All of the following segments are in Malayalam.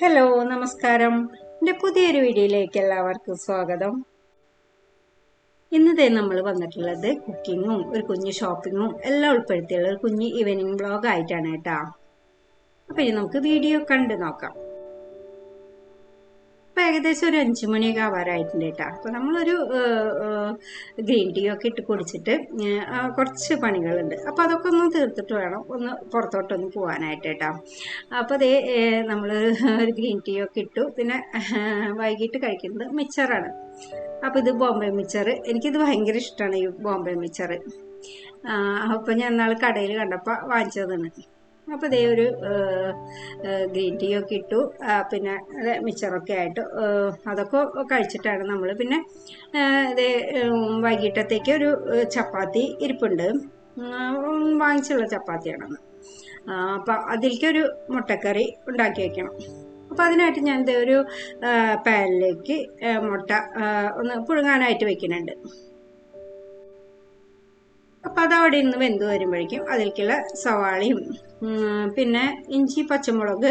ഹലോ നമസ്കാരം. എന്റെ പുതിയൊരു വീഡിയോയിലേക്ക് എല്ലാവർക്കും സ്വാഗതം. ഇന്നത്തെ നമ്മൾ വന്നിട്ടുള്ളത് കുക്കിങ്ങും ഒരു കുഞ്ഞ് ഷോപ്പിങ്ങും എല്ലാം ഉൾപ്പെടുത്തിയുള്ള ഒരു കുഞ്ഞ് ഈവനിങ് ബ്ലോഗ് ആയിട്ടാണ് കേട്ടോ. അപ്പം ഇനി നമുക്ക് വീഡിയോ കണ്ടു നോക്കാം. ഏകദേശം ഒരു അഞ്ചു മണിയൊക്കെ ആവാറായിട്ടുണ്ട് കേട്ടോ. അപ്പോൾ നമ്മളൊരു ഗ്രീൻ ടീ ഒക്കെ ഇട്ട് കുടിച്ചിട്ട് കുറച്ച് പണികളുണ്ട്. അപ്പോൾ അതൊക്കെ ഒന്ന് തീർത്തിട്ട് വേണം ഒന്ന് പുറത്തോട്ടൊന്ന് പോകാനായിട്ട് കേട്ടോ. അപ്പോൾ അതേ നമ്മൾ ഒരു ഗ്രീൻ ടീ ഒക്കെ ഇട്ടു. പിന്നെ വൈകിട്ട് കഴിക്കുന്നത് മിച്ചറാണ്. അപ്പോൾ ഇത് ബോംബെ മിച്ചർ എനിക്കിത് ഭയങ്കര ഇഷ്ടമാണ് ഈ ബോംബെ മിച്ചർ അപ്പോൾ ഞാൻ നാളെ കടയിൽ കണ്ടപ്പോൾ വാങ്ങിച്ചതാണ്. അപ്പോൾ ദേ ഒരു ഗ്രീൻ ടീ ഒക്കെ ഇട്ടു. പിന്നെ അത് മിച്ചറൊക്കെ ആയിട്ട് അതൊക്കെ കഴിച്ചിട്ടാണ് നമ്മൾ പിന്നെ ഇതേ വൈകിട്ടത്തേക്ക് ഒരു ചപ്പാത്തി ഇരിപ്പുണ്ട്. വാങ്ങിച്ചുള്ള ചപ്പാത്തിയാണെന്ന്. അപ്പം അതിലേക്കൊരു മുട്ടക്കറി ഉണ്ടാക്കി വെക്കണം. അപ്പം അതിനായിട്ട് ഞാൻ ഒരു പാനിലേക്ക് മുട്ട ഒന്ന് പുഴുങ്ങാനായിട്ട് വെക്കുന്നുണ്ട്. അപ്പം അത് അവിടെ നിന്ന് വെന്ത് വരുമ്പോഴേക്കും അതിലേക്കുള്ള സവാളയും പിന്നെ ഇഞ്ചി പച്ചമുളക്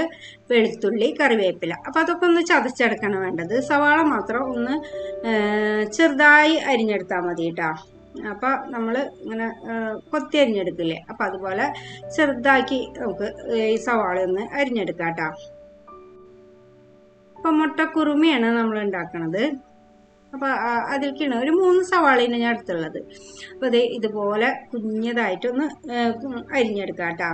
വെളുത്തുള്ളി കറിവേപ്പില. അപ്പം അതൊക്കെ ഒന്ന് ചതച്ചെടുക്കണം വേണ്ടത്. സവാള മാത്രം ഒന്ന് ചെറുതായി അരിഞ്ഞെടുത്താൽ മതി കേട്ടോ അപ്പം നമ്മൾ ഇങ്ങനെ കൊത്തി അരിഞ്ഞെടുക്കില്ലേ? അപ്പം അതുപോലെ ചെറുതാക്കി നമുക്ക് ഈ സവാള ഒന്ന് അരിഞ്ഞെടുക്കാം കേട്ടോ അപ്പം മുട്ടക്കുറുമിയാണ് നമ്മൾ ഉണ്ടാക്കണത്. അപ്പോൾ അതിലേക്കാണ് ഒരു മൂന്ന് സവാളയാണ് ഞാൻ എടുത്തുള്ളത്. അപ്പോൾ ഇത് ഇതുപോലെ കുഞ്ഞതായിട്ടൊന്ന് അരിഞ്ഞെടുക്കാം കേട്ടോ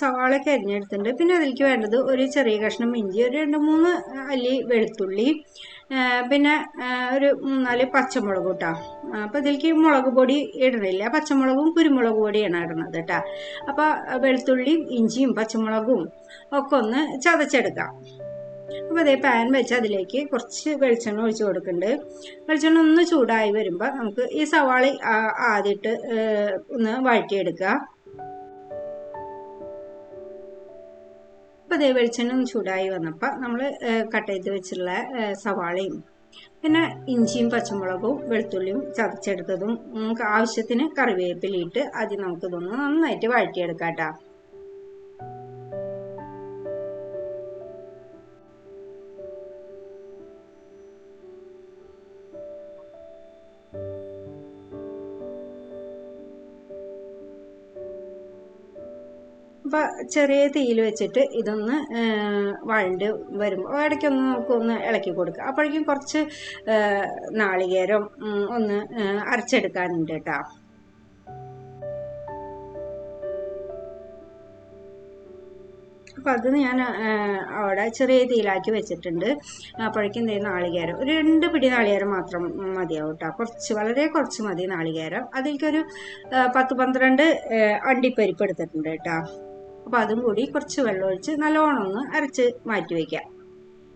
സവാളയൊക്കെ അരിഞ്ഞെടുത്തിട്ടുണ്ട്. പിന്നെ അതിലേക്ക് വേണ്ടത് ഒരു ചെറിയ കഷ്ണം ഇഞ്ചി ഒരു രണ്ട് മൂന്ന് അല്ലി വെളുത്തുള്ളി പിന്നെ ഒരു മൂന്നാൽ പച്ചമുളക് കേട്ടോ അപ്പം ഇതിലേക്ക് മുളക് പൊടി ഇടണില്ല പച്ചമുളകും കുരുമുളക് പൊടിയാണ് ഇടുന്നത് കേട്ടോ അപ്പം വെളുത്തുള്ളിയും ഇഞ്ചിയും പച്ചമുളകും ഒക്കെ ഒന്ന് ചതച്ചെടുക്കാം. അപ്പോൾ അതേ പാൻ വെച്ച് അതിലേക്ക് കുറച്ച് വെളിച്ചെണ്ണ ഒഴിച്ച് കൊടുക്കുന്നുണ്ട്. വെളിച്ചെണ്ണ ഒന്ന് ചൂടായി വരുമ്പോൾ നമുക്ക് ഈ സവാള ആദ്യമായിട്ട് ഒന്ന് വഴറ്റിയെടുക്കുക അപ്പോൾ അതേ വെളിച്ചെണ്ണ ചൂടായി വന്നപ്പോൾ നമ്മൾ കട്ട് ചെയ്ത് വെച്ചിട്ടുള്ള സവാളയും പിന്നെ ഇഞ്ചിയും പച്ചമുളകും വെളുത്തുള്ളിയും ചതച്ചെടുത്തതും നമുക്ക് ആവശ്യത്തിന് കറിവേപ്പിലയിട്ട് ആദ്യം നമുക്കിതൊന്ന് നന്നായിട്ട് വഴറ്റിയെടുക്കാം കേട്ടോ അപ്പോൾ ചെറിയ തീയിൽ വെച്ചിട്ട് ഇതൊന്ന് വഴണ്ട് വരുമ്പോൾ ഇടയ്ക്കൊന്ന് നമുക്കൊന്ന് ഇളക്കി കൊടുക്കുക അപ്പോഴേക്കും കുറച്ച് നാളികേരം ഒന്ന് അരച്ചെടുക്കാനുണ്ട് കേട്ടോ അപ്പോൾ അത് ഞാൻ അവിടെ ചെറിയ തീയിലാക്കി വെച്ചിട്ടുണ്ട്. അപ്പോഴേക്കും എന്തെങ്കിലും നാളികേരം. ഒരു രണ്ട് പിടി നാളികേരം മാത്രം മതിയാവും കേട്ടോ കുറച്ച് വളരെ കുറച്ച് മതി നാളികേരം. അതിലേക്കൊരു പത്ത് പന്ത്രണ്ട് അണ്ടിപ്പരിപ്പ് എടുത്തിട്ടുണ്ട് കേട്ടോ അപ്പോൾ അതും കൂടി കുറച്ച് വെള്ളം ഒഴിച്ച് നല്ലോണം ഒന്ന് അരച്ച് മാറ്റി വയ്ക്കാം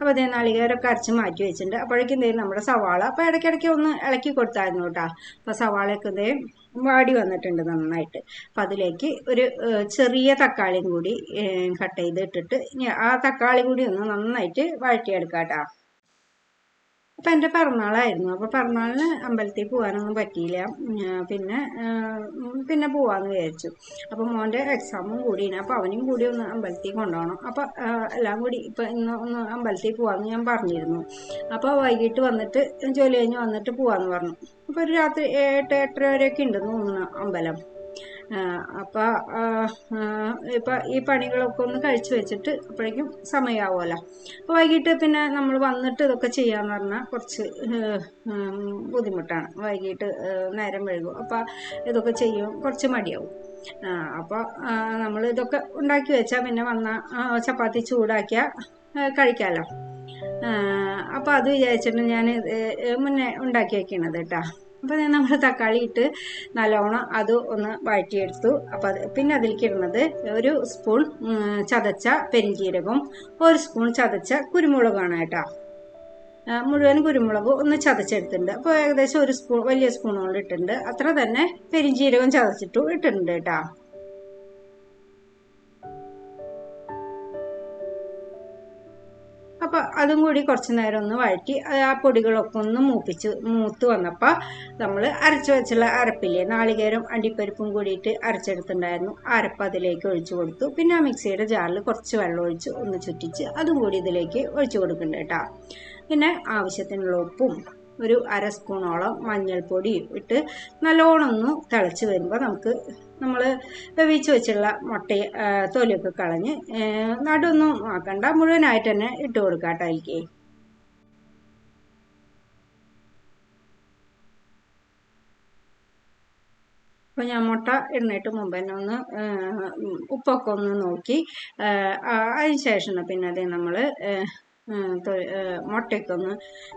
അപ്പോൾ അതേ നാളികേരമൊക്കെ അരച്ച് മാറ്റി വെച്ചിട്ടുണ്ട്. അപ്പോഴേക്കും എന്തെങ്കിലും നമ്മുടെ സവാള അപ്പോൾ ഇടയ്ക്കിടയ്ക്ക് ഒന്ന് ഇളക്കി കൊടുത്തായിരുന്നു കേട്ടോ. അപ്പോൾ സവാളയൊക്കെ ദേ വാടി വന്നിട്ടുണ്ട് നന്നായിട്ട്. അപ്പം അതിലേക്ക് ഒരു ചെറിയ തക്കാളിയും കൂടി കട്ട് ചെയ്ത് ഇട്ടിട്ട് ആ തക്കാളി കൂടി ഒന്ന് നന്നായിട്ട് വഴറ്റിയെടുക്കാം കേട്ടോ. അപ്പം എന്റെ പിറന്നാളായിരുന്നു. അപ്പോൾ പിറന്നാളിന് അമ്പലത്തിൽ പോകാനൊന്നും പറ്റിയില്ല. പിന്നെ പിന്നെ പോവാന്ന് വിചാരിച്ചു. അപ്പോൾ മോന്റെ എക്സാമും കൂടിയാണ്. അപ്പോൾ അവനും കൂടി ഒന്ന് അമ്പലത്തിൽ കൊണ്ടുപോകണം. അപ്പോൾ എല്ലാം കൂടി ഇപ്പം ഇന്ന് ഒന്ന് അമ്പലത്തിൽ പോകാമെന്ന് ഞാൻ പറഞ്ഞിരുന്നു. അപ്പോൾ വൈകിട്ട് വന്നിട്ട് ജോലി കഴിഞ്ഞ് വന്നിട്ട് പോവാന്ന് പറഞ്ഞു. അപ്പോൾ ഒരു രാത്രി എട്ട് എട്ടര വരെയൊക്കെ ഉണ്ടെന്ന് തോന്നുന്നു അമ്പലം. അപ്പോൾ ഇപ്പം ഈ പണികളൊക്കെ ഒന്ന് കഴിച്ചു വെച്ചിട്ട് അപ്പോഴേക്കും സമയമാവുമല്ലോ അപ്പോൾ വൈകിട്ട് പിന്നെ നമ്മൾ വന്നിട്ട് ഇതൊക്കെ ചെയ്യാന്ന് പറഞ്ഞാൽ കുറച്ച് ബുദ്ധിമുട്ടാണ്. വൈകിട്ട് നേരം വൈകും. അപ്പോൾ ഇതൊക്കെ ചെയ്യും. കുറച്ച് മടിയാവും. അപ്പോൾ നമ്മൾ ഇതൊക്കെ ഉണ്ടാക്കി വെച്ചാൽ പിന്നെ വന്ന ചപ്പാത്തി ചൂടാക്കിയാൽ കഴിക്കാമല്ലോ അപ്പോൾ അത് വിചാരിച്ചിട്ട് ഞാൻ മുന്നേ ഉണ്ടാക്കി വെക്കണത് കേട്ടോ അപ്പോൾ നമ്മൾ തക്കാളി ഇട്ട് നല്ലോണം അത് ഒന്ന് വഴറ്റിയെടുത്തു. അപ്പോൾ അത് പിന്നെ അതിലേക്ക് ഇടുന്നത് ഒരു സ്പൂൺ ചതച്ച പെരിഞ്ചീരകം ഒരു സ്പൂൺ ചതച്ച കുരുമുളകാണ് കേട്ടോ. മുഴുവൻ കുരുമുളക് ഒന്ന് ചതച്ചെടുത്തിട്ടുണ്ട്. അപ്പോൾ ഏകദേശം ഒരു സ്പൂൺ വലിയ സ്പൂൺ ഇട്ടിട്ടുണ്ട്. അത്ര തന്നെ പെരിഞ്ചീരകം ചതച്ചിട്ടും ഇട്ടിട്ടുണ്ട് കേട്ടോ. അപ്പോൾ അതും കൂടി കുറച്ച് നേരം ഒന്ന് വഴറ്റി ആ പൊടികളൊക്കെ ഒന്ന് മൂപ്പിച്ച് മൂത്ത് വന്നപ്പോൾ നമ്മൾ അരച്ചു വെച്ചുള്ള അരപ്പില്ലേ നാളികേരം അണ്ടിപ്പരിപ്പും കൂടിയിട്ട് അരച്ചെടുത്തിട്ടുണ്ടായിരുന്നു. അരപ്പ് അതിലേക്ക് ഒഴിച്ചു കൊടുത്തു. പിന്നെ ആ മിക്സിയുടെ ജാറിൽ കുറച്ച് വെള്ളം ഒഴിച്ച് ഒന്ന് ചുറ്റിച്ച് അതും കൂടി ഇതിലേക്ക് ഒഴിച്ചു കൊടുക്കുന്നുണ്ട് കേട്ടോ. പിന്നെ ആവശ്യത്തിനുള്ള ഉപ്പും ഒരു അര സ്പൂണോളം മഞ്ഞൾപ്പൊടി ഇട്ട് നല്ലോണം ഒന്ന് തിളച്ച് വരുമ്പോൾ നമുക്ക് നമ്മൾ വേവിച്ച് വെച്ചുള്ള മുട്ട തൊലിയൊക്കെ കളഞ്ഞ് നടുവൊന്നും ആക്കണ്ട. മുഴുവനായിട്ട് തന്നെ ഇട്ട് കൊടുക്കാം കേട്ടോ അതിലേക്ക് അപ്പോൾ ഞാൻ മുട്ട ഇടുന്നിട്ട് മുമ്പ് തന്നെ ഒന്ന് ഉപ്പൊക്കെ ഒന്ന് നോക്കി അതിന് ശേഷം പിന്നെ അതേ നമ്മൾ മുട്ടയൊക്കെ ഒന്ന്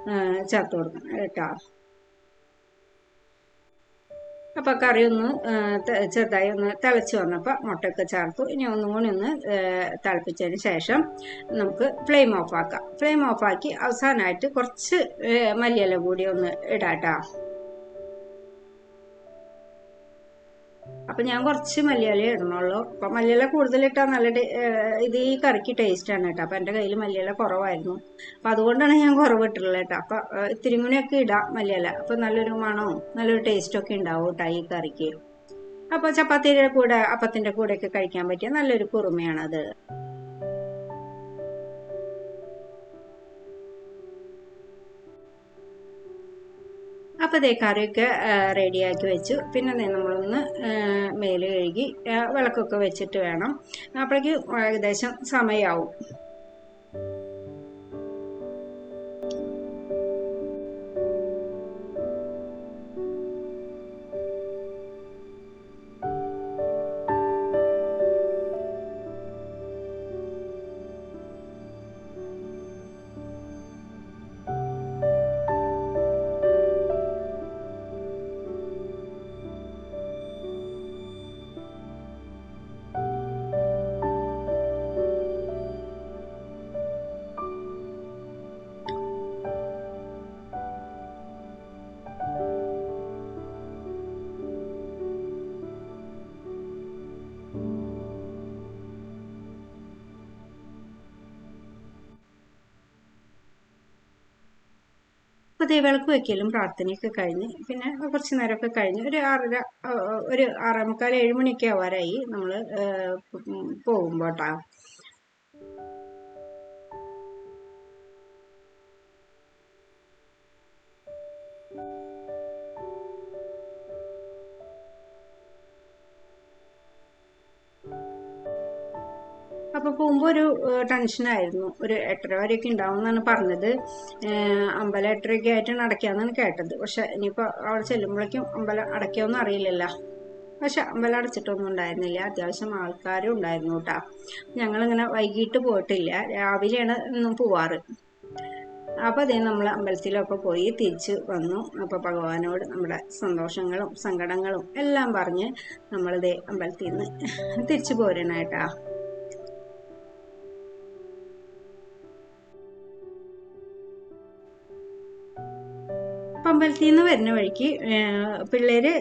ആ, ചേർത്ത് കൊടുക്കണം കേട്ടോ. അപ്പോൾ കറി ഒന്ന് ചെറുതായി ഒന്ന് തിളച്ച് വന്നപ്പോൾ മുട്ടയൊക്കെ ചേർത്തു. ഇനി ഒന്നും കൂടി ഒന്ന് തിളപ്പിച്ചതിന് ശേഷം നമുക്ക് ഫ്ലെയിം ഓഫ് ആക്കാം ഫ്ലെയിം ഓഫ് ആക്കി അവസാനമായിട്ട് കുറച്ച് മല്ലിയില കൂടി ഒന്ന് ഇടാട്ടോ അപ്പം ഞാൻ കുറച്ച് മല്ലിയില ഇടണുള്ളൂ. അപ്പം മല്ലിയില കൂടുതലിട്ടാൽ നല്ല ഇത് ഈ കറിക്ക് ടേസ്റ്റ് ആണ് കേട്ടോ. അപ്പം എന്റെ കയ്യിൽ മല്ലിയില കുറവായിരുന്നു. അപ്പം അതുകൊണ്ടാണ് ഞാൻ കുറവ് ഇട്ടിട്ടുള്ളത് കേട്ടോ. അപ്പം ഇത്തിരി കൂടിയൊക്കെ ഇടാം മല്ലിയില. അപ്പം നല്ലൊരു മണവും നല്ലൊരു ടേസ്റ്റൊക്കെ ഉണ്ടാവും കേട്ടോ ഈ കറിക്ക്. അപ്പോൾ ചപ്പാത്തിയുടെ കൂടെ അപ്പത്തിന്റെ കൂടെയൊക്കെ കഴിക്കാൻ പറ്റിയ നല്ലൊരു കുറുമയാണത്. അപ്പോൾ ദേ കറിയൊക്കെ റെഡിയാക്കി വെച്ചു. പിന്നെ നമ്മളൊന്ന് മേൽ കഴുകി വിളക്കൊക്കെ വെച്ചിട്ട് വേണം. അപ്പോഴേക്കും ഏകദേശം സമയമാവും ദേ വിളക്ക് വെക്കലും പ്രാർത്ഥനയൊക്കെ കഴിഞ്ഞ് പിന്നെ കുറച്ച് നേരമൊക്കെ കഴിഞ്ഞ് ഒരു ആറര ഒരു ആറേ മുക്കാൽ ഏഴ് മണിയൊക്കെ ആവാറായി നമ്മൾ പോകുമ്പോൾ കേട്ടോ അപ്പോൾ പോകുമ്പോൾ ഒരു ടെൻഷനായിരുന്നു ഒരു എട്ടര വരെയൊക്കെ ഉണ്ടാവും എന്നാണ് പറഞ്ഞത്. അമ്പല എട്ടരയൊക്കെ ആയിട്ടാണ് അടയ്ക്കാന്നാണ് കേട്ടത്. പക്ഷെ ഇനിയിപ്പോൾ അവിടെ ചെല്ലുമ്പോഴേക്കും അമ്പലം അടയ്ക്കുമെന്ന് അറിയില്ലല്ലോ. പക്ഷെ അമ്പലം അടച്ചിട്ടൊന്നും ഉണ്ടായിരുന്നില്ല. അത്യാവശ്യം ആൾക്കാരും ഉണ്ടായിരുന്നു കേട്ടോ. ഞങ്ങളിങ്ങനെ വൈകിട്ട് പോയിട്ടില്ല. രാവിലെയാണ് ഇന്നും പോവാറ്. അപ്പോൾ അതേ നമ്മൾ അമ്പലത്തിലൊക്കെ പോയി തിരിച്ച് വന്നു. അപ്പോൾ ഭഗവാനോട് നമ്മുടെ സന്തോഷങ്ങളും സങ്കടങ്ങളും എല്ലാം പറഞ്ഞ് നമ്മളിതേ അമ്പലത്തിൽ നിന്ന് തിരിച്ചു പോരണേട്ടാ അപ്പം അമ്പലത്തിൽ നിന്ന് വരുന്ന വഴിക്ക് പിള്ളേര്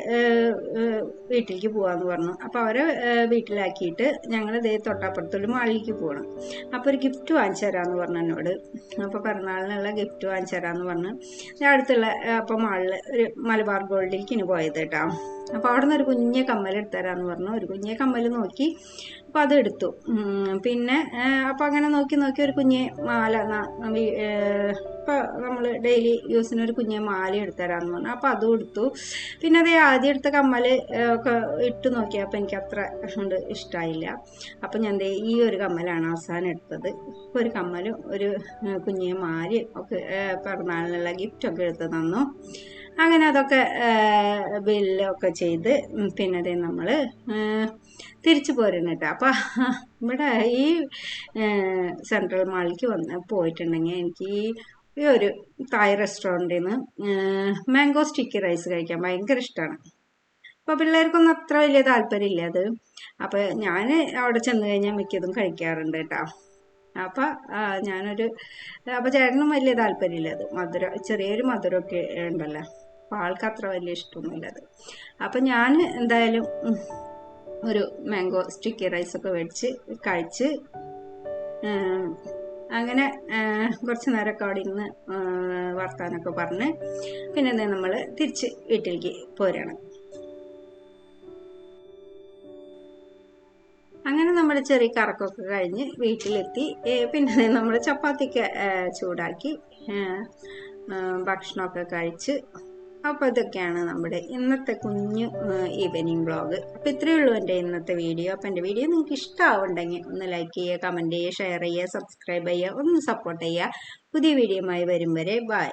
വീട്ടിലേക്ക് പോകാമെന്ന് പറഞ്ഞു. അപ്പോൾ അവരെ വീട്ടിലാക്കിയിട്ട് ഞങ്ങൾ ഇതേ തൊട്ടപ്പുറത്തുള്ള മാളിലേക്ക് പോകണം അപ്പോൾ ഒരു ഗിഫ്റ്റ് വാങ്ങിച്ചു തരാമെന്ന് പറഞ്ഞു എന്നോട്. അപ്പോൾ പിറന്നാളിനുള്ള ഗിഫ്റ്റ് വാങ്ങിച്ചു തരാമെന്ന് പറഞ്ഞു. അടുത്തുള്ള അപ്പോൾ മാളിൽ ഒരു മലബാർ ഗോൾഡിലേക്ക് ഇനി പോയത് കേട്ടോ. അപ്പോൾ അവിടെ നിന്ന് ഒരു കുഞ്ഞ കമ്മൽ എടുത്തു തരാമെന്ന് പറഞ്ഞു. ഒരു കുഞ്ഞ കമ്മൽ നോക്കി. അപ്പോൾ അത് എടുത്തു. പിന്നെ അപ്പോൾ അങ്ങനെ നോക്കി നോക്കി ഒരു കുഞ്ഞ് മാല ഇപ്പോൾ നമ്മൾ ഡെയിലി യൂസിന് ഒരു കുഞ്ഞ് മാല എടുത്തു തരാമെന്ന് പറഞ്ഞു. അപ്പോൾ അതും എടുത്തു. പിന്നെ അതേ ആദ്യം എടുത്ത കമ്മൽ ഒക്കെ ഇട്ട് നോക്കിയപ്പോൾ എനിക്ക് അത്ര കൊണ്ട് ഇഷ്ടമായില്ല അപ്പോൾ ഞാൻ ദേ ഈ ഒരു കമ്മലാണ് അവസാനം എടുത്തത്. ഇപ്പോൾ ഒരു കമ്മലും ഒരു കുഞ്ഞ് മാലയും ഒക്കെ പിറന്നാളിനുള്ള ഗിഫ്റ്റൊക്കെ എടുത്ത് തന്നു. അങ്ങനെ അതൊക്കെ ബില്ലൊക്കെ ചെയ്ത് പിന്നെ അതേ നമ്മൾ തിരിച്ചു പോരുന്നു കേട്ടോ. അപ്പം ഇവിടെ ഈ സെൻട്രൽ മാളിലേക്ക് വന്ന് പോയിട്ടുണ്ടെങ്കിൽ എനിക്ക് ഈ ഈ ഒരു തായ് റെസ്റ്റോറന്റിൽ നിന്ന് മാംഗോ സ്റ്റിക്കി റൈസ് കഴിക്കാൻ ഭയങ്കര ഇഷ്ടമാണ് അപ്പോൾ പിള്ളേർക്കൊന്നും അത്ര വലിയ താല്പര്യമില്ല അത്. അപ്പോൾ ഞാൻ അവിടെ ചെന്ന് കഴിഞ്ഞാൽ മിക്കതും കഴിക്കാറുണ്ട് കേട്ടോ. അപ്പം ഞാനൊരു അപ്പോൾ ചേട്ടനും വലിയ താല്പര്യമില്ല അത്. മധുരം ചെറിയൊരു മധുരമൊക്കെ ഉണ്ടല്ലോ. അപ്പം ആൾക്ക് അത്ര വലിയ ഇഷ്ടമൊന്നുമില്ല അത്. അപ്പം ഞാൻ എന്തായാലും ഒരു മാംഗോ സ്റ്റിക്കി റൈസൊക്കെ മേടിച്ച് കഴിച്ച് അങ്ങനെ കുറച്ച് നേരമൊക്കെ അവിടെ ഇരുന്ന് വർത്താനൊക്കെ പറഞ്ഞ് പിന്നെ നമ്മൾ തിരിച്ച് വീട്ടിലേക്ക് പോരാണ് അങ്ങനെ നമ്മൾ ചെറിയ കറക്കൊക്കെ കഴിഞ്ഞ് വീട്ടിലെത്തി. പിന്നെ നമ്മൾ ചപ്പാത്തിക്ക് ചൂടാക്കി ഭക്ഷണമൊക്കെ കഴിച്ച് അപ്പോൾ ഇതൊക്കെയാണ് നമ്മുടെ ഇന്നത്തെ കുഞ്ഞു ഈവനിങ് ബ്ലോഗ് അപ്പോൾ ഇത്രയേ ഉള്ളൂ എന്റെ ഇന്നത്തെ വീഡിയോ. അപ്പോൾ എന്റെ വീഡിയോ നിങ്ങൾക്ക് ഇഷ്ടമാവുണ്ടെങ്കിൽ ഒന്ന് ലൈക്ക് ചെയ്യുക കമന്റ് ചെയ്യുക ഷെയർ ചെയ്യുക സബ്സ്ക്രൈബ് ചെയ്യുക ഒന്ന് സപ്പോർട്ട് ചെയ്യുക. പുതിയ വീഡിയോയുമായി വരും വരെ ബൈ